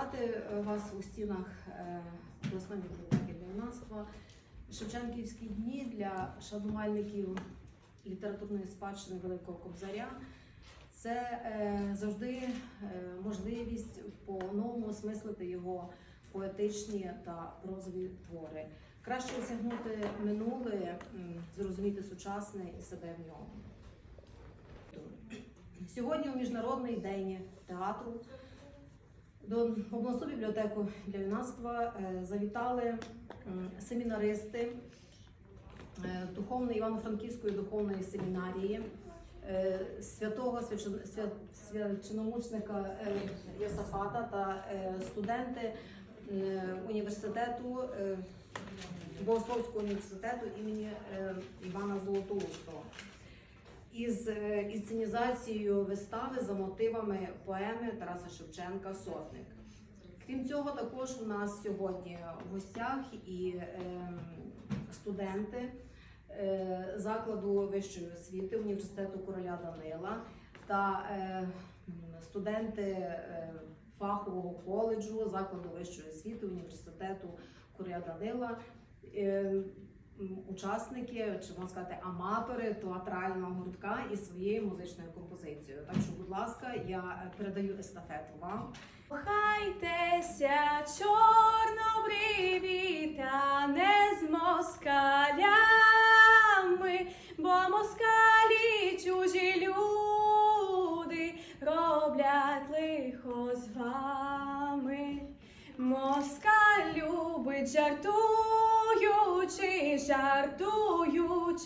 Е, вас у стінах е, обласної бібліотеки для юнацтва. Шевченківські дні для шанувальників літературної спадщини Великого Кобзаря. Це е, завжди можливість по-новому осмислити його поетичні та прозові твори. Краще осягнути минуле, зрозуміти сучасне і себе в ньому. Сьогодні у Міжнародний день театру до обласну бібліотеку для юнацтва е, завітали семінаристи е, духовної Івано-Франківської духовної семінарії е, святого свячен- свя- священомучника е, Йосафата та студенти університету Богословського університету імені Івана Золотоустого із е, інсценізацією вистави за мотивами поеми Тараса Шевченка Сотник. Крім цього, також у нас сьогодні в гостях і ем, студенти е, закладу вищої освіти університету короля Данила та е, студенти фахового коледжу закладу вищої освіти університету короля Данила. Учасники, чи можна сказати, аматори театрального гуртка із своєю музичною композицією. Так що, будь ласка, я е, передаю естафету вам. Кохайтеся, чорнобриві, та не з москалями,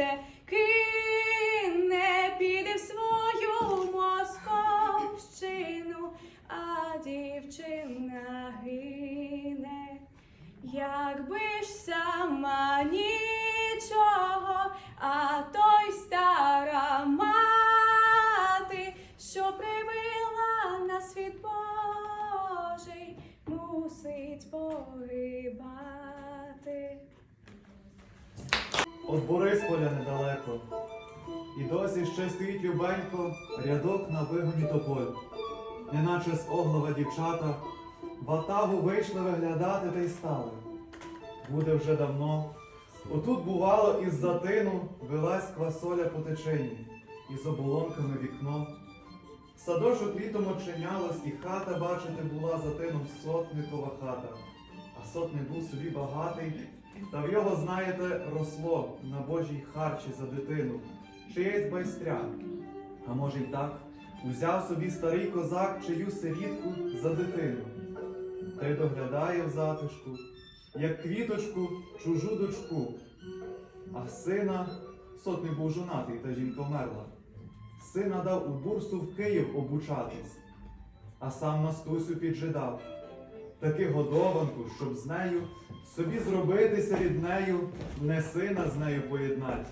жартуюче, кине піде в свою московщину, а дівчина гине, якби ж сама нічого, а той стара мати, що привела на світ Божий, мусить погибати. От Борисполя недалеко. І досі ще стоїть любенько рядок на вигоні тополь. Неначе з оглава дівчата в атагу вийшли виглядати та й стали. Буде вже давно. Отут бувало із затину велась квасоля по течині, і з оболонками вікно. Садочок літом очинялось, і хата, бачите, була за тином сотникова хата. А сотник був собі багатий, та в його, знаєте, росло на Божій харчі за дитину, чиєсь байстря. А може й так, узяв собі старий козак чию сирітку за дитину, та й доглядає в затишку, як квіточку чужу дочку. А сина сотник був жонатий, та жінка вмерла. Сина дав у бурсу в Київ обучатись, а сам Настусю піджидав таки годованку, щоб з нею собі зробитися ріднею, не сина з нею поєднать,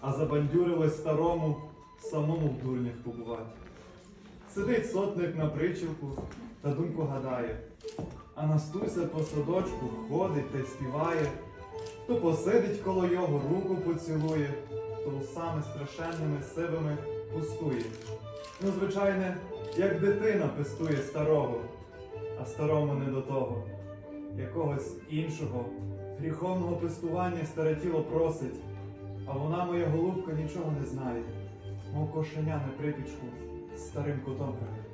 а забандюрилось старому, самому в дурнях побувать. Сидить сотник на причілку та думку гадає, а Настуся по садочку ходить та й співає, то посидить коло його, руку поцілує, то усами страшенними сивими пустує. Ну, звичайне, як дитина пестує старого, а старому не до того. Якогось іншого, гріховного пестування старе тіло просить, а вона, моя голубка, нічого не знає, мов кошеня на припічку з старим котом грає.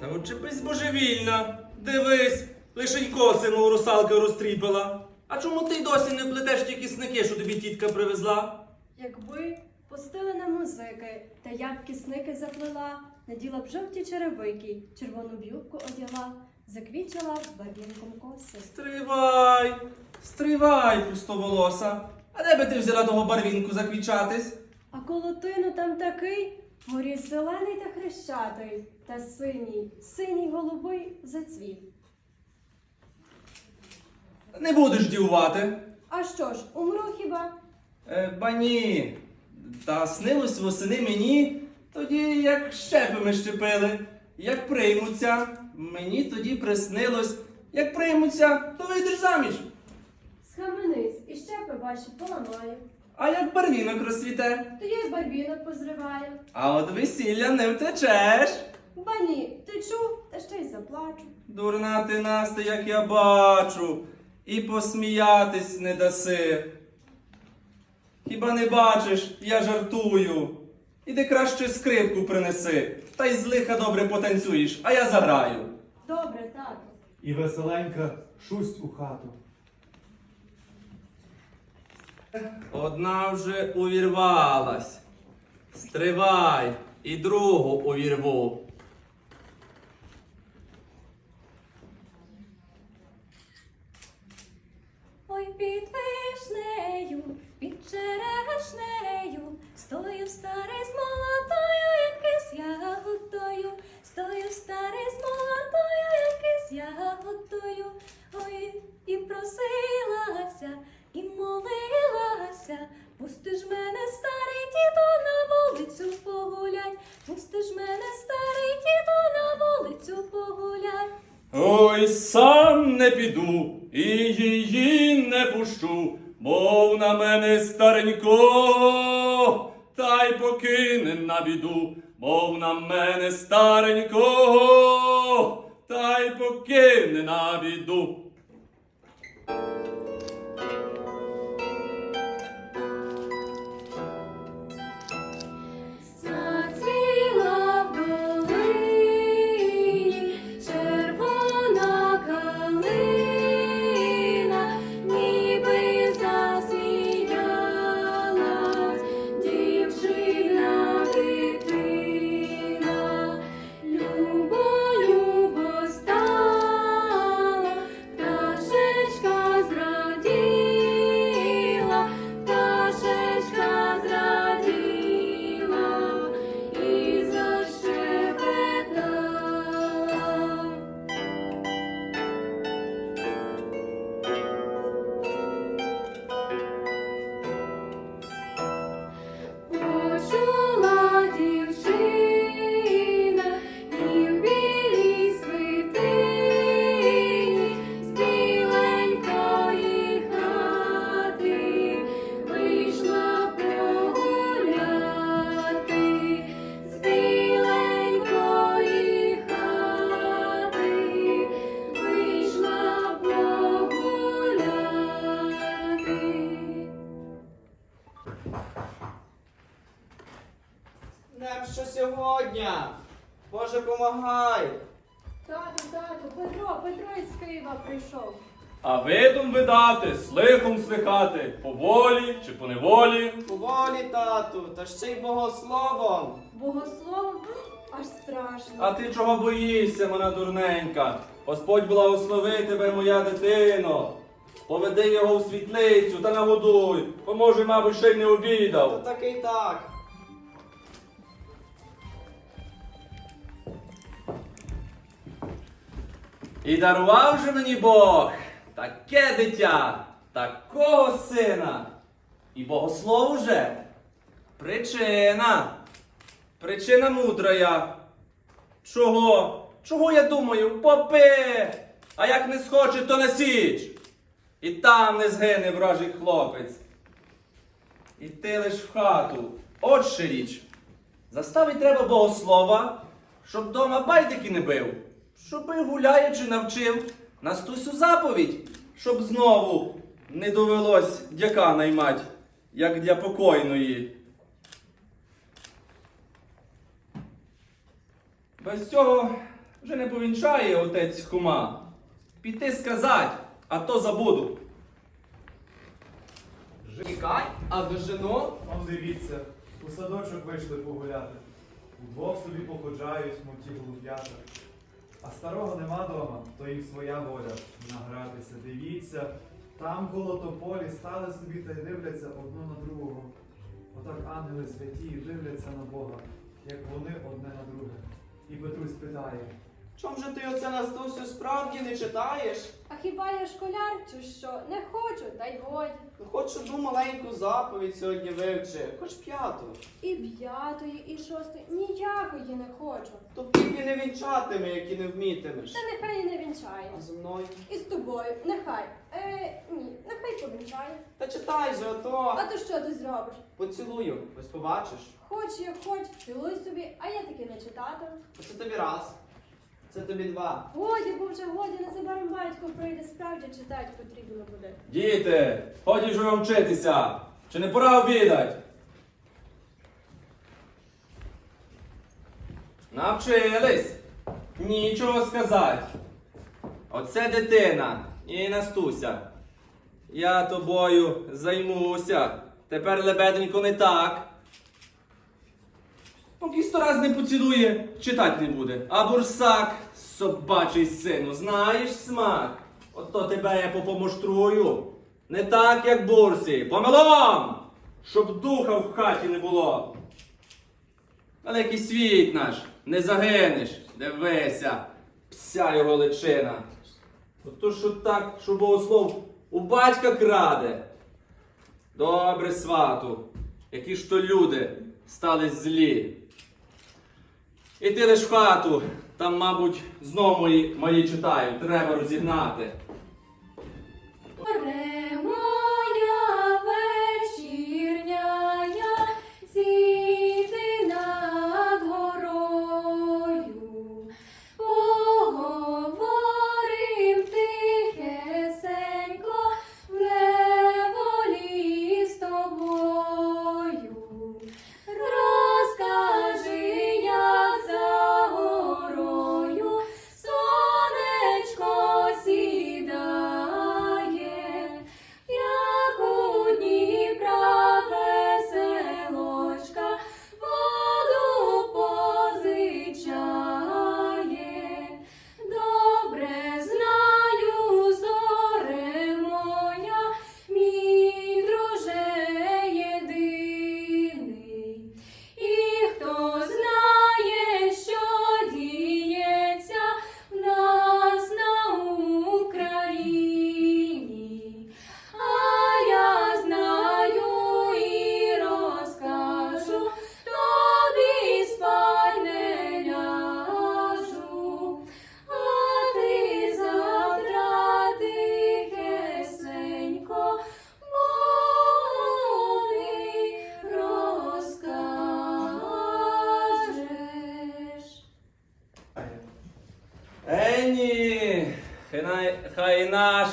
Та очепись божевільна. Дивись, лишенько сину у русалки розтріпала. А чому ти й досі не плетеш ті кисники, що тобі тітка привезла? Якби пустили на музики, та я б кисники заплела, наділа б жовті черевики, червону білку одягла, заквічила б барвінком коси. Стривай, стривай, пустоволоса. А де би ти взяла того барвінку заквічатись? А колотину там такий, горіс зелений та хрещатий, та синій, синій голубий зацвіт. Не будеш дівувати. А що ж, умру хіба? Е, ба ні. Та снилось восени мені, тоді як щепи щепили. Як приймуться, мені тоді приснилось, як приймуться, то вийдеш заміж. Схаменись, і щепи ваші поламаю, А як барвінок розцвіте, то я й барвінок позриваю. а от весілля не втечеш. Ба ні, ти чув, та ще й заплачу. Дурна ти Насте, як я бачу, і посміятись не даси. Хіба не бачиш, я жартую. Іди краще скрипку принеси, та й з лиха добре потанцюєш, а я заграю. Добре, тату. І веселенька шусть у хату. Одна вже увірвалась. Стривай, і другу увірву. Ой, під вишнею, під черешнею, стою старий з молодою, якись ягодою, стою старий з молодою, якись ягодою, ой, і просилася, і молилася, пусти ж мене, старий діду, на вулицю погулять, пусти ж мене, старий діду, на вулицю погулять. Ой, сам не піду і її не пущу, мов на мене старенько, та й покине на біду, мов на мене старенького, та й покине на біду. Слихом слихати, поволі чи поневолі. Поволі, тату, та ще й богословом. Богословом аж страшно. А ти чого боїшся, мене дурненька? Господь благослови тебе, моя дитино. Поведи його в світлицю та нагодуй, бо може, мабуть, ще й не Та обідав. таки й так. І дарував же мені Бог таке дитя, такого сина. І богослов уже. Причина. Причина мудрая. Чого? Чого я думаю? Попи! А як не схоче, то на січ. І там не згине вражий хлопець. І ти лиш в хату. От ще річ. Заставить треба богослова, щоб дома байдики не бив, щоби гуляючи навчив Настусю заповідь, щоб знову не довелось дяка наймать, як для покойної. Без цього вже не повінчає отець кума. Піти сказать, а то забуду. Тікай, а до жену? Он дивіться, у садочок вийшли погуляти. Удвох собі походжають, мов ті голуб'ята. А старого нема дома, то їм своя воля награтися. Дивіться, там коло тополі стали собі та й дивляться одну на другого. Отак ангели святі дивляться на Бога, як вони одне на друге. І Петрусь питає, Чом же ти оце Настусю справді не читаєш? А хіба я школяр чи що? Не хочу, та й годі. Ну, Хоч одну маленьку заповідь сьогодні вивчи, хоч п'яту. І п'ятої, і шостої, ніякої не хочу. То ти не вінчатиме, як і не вмітимеш. Та нехай і не вінчає. А зі мною? І з тобою, нехай. Е, ні, нехай повінчає. Та читай же, ото. А то що ти зробиш? Поцілую, ось побачиш. Хоч як хоч, цілуй собі, а я таки не читатиму. Оце тобі раз. Це тобі два. Годі, бо вже годі, незабаром батько прийде, справді читати потрібно буде. Діти, ході ж вам вчитися. Чи не пора обідать? Навчились. Нічого сказати. Оце дитина і Настуся. Я тобою займуся. Тепер лебеденько не так. Поки сто раз не поцілує, читати не буде. А бурсак, собачий сину, знаєш смак? Ото тебе я попомуштрую. Не так, як бурсі. Помилом! Щоб духа в хаті не було. Великий світ наш, не загинеш. Дивися, пся його личина. Ото що так, що богослов у батька краде. Добре, свату, які ж то люди стали злі. Іди лиш в хату, там, мабуть, знову мої, мої читають, треба розігнати. Моя вечірняя,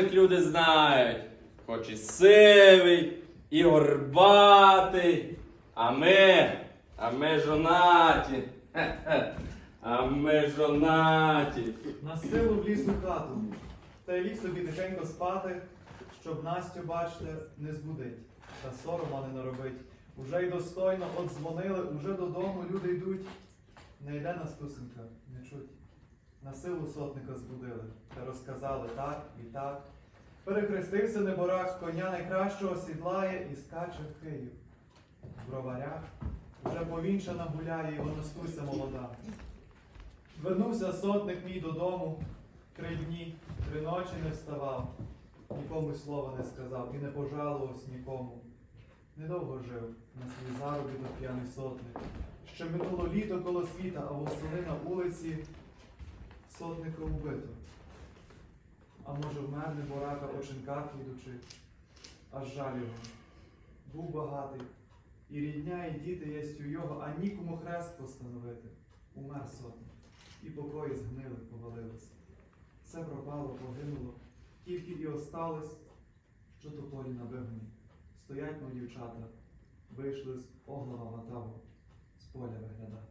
наших люди знають, хоч і сивий, і горбатий, а ми, а ми жонаті. Хе-хе. А ми жонаті. На силу в лісу хату. Та й ліг собі тихенько спати, щоб Настю, бачте, не збудить. Та сорома не наробить. Уже й достойно одзвонили, уже додому люди йдуть. Не йде Настусенька, не чуть. На силу сотника збудили, та розказали так і так. Перехрестився неборак, коня найкращого сідлає і скаче в Київ. В броварях вже повінчана гуляє його Настуся молода. Вернувся сотник мій додому, три дні, три ночі не вставав, нікому слова не сказав і не пожалувався нікому. Недовго жив на свій заробіток п'яний сотник. Ще минуло літо коло світа, а восени на вулиці сотника убито. А може вмер неборака оченках ідучи, аж жаль його. Був багатий, і рідня, і діти єсть у його, а нікому хрест постановити. Умер сотник і покої згнили, повалились. Все пропало, погинуло, тільки і осталось, що то полі на вигоні. Стоять мої дівчата, вийшли з оглава ватагу, з поля виглядати.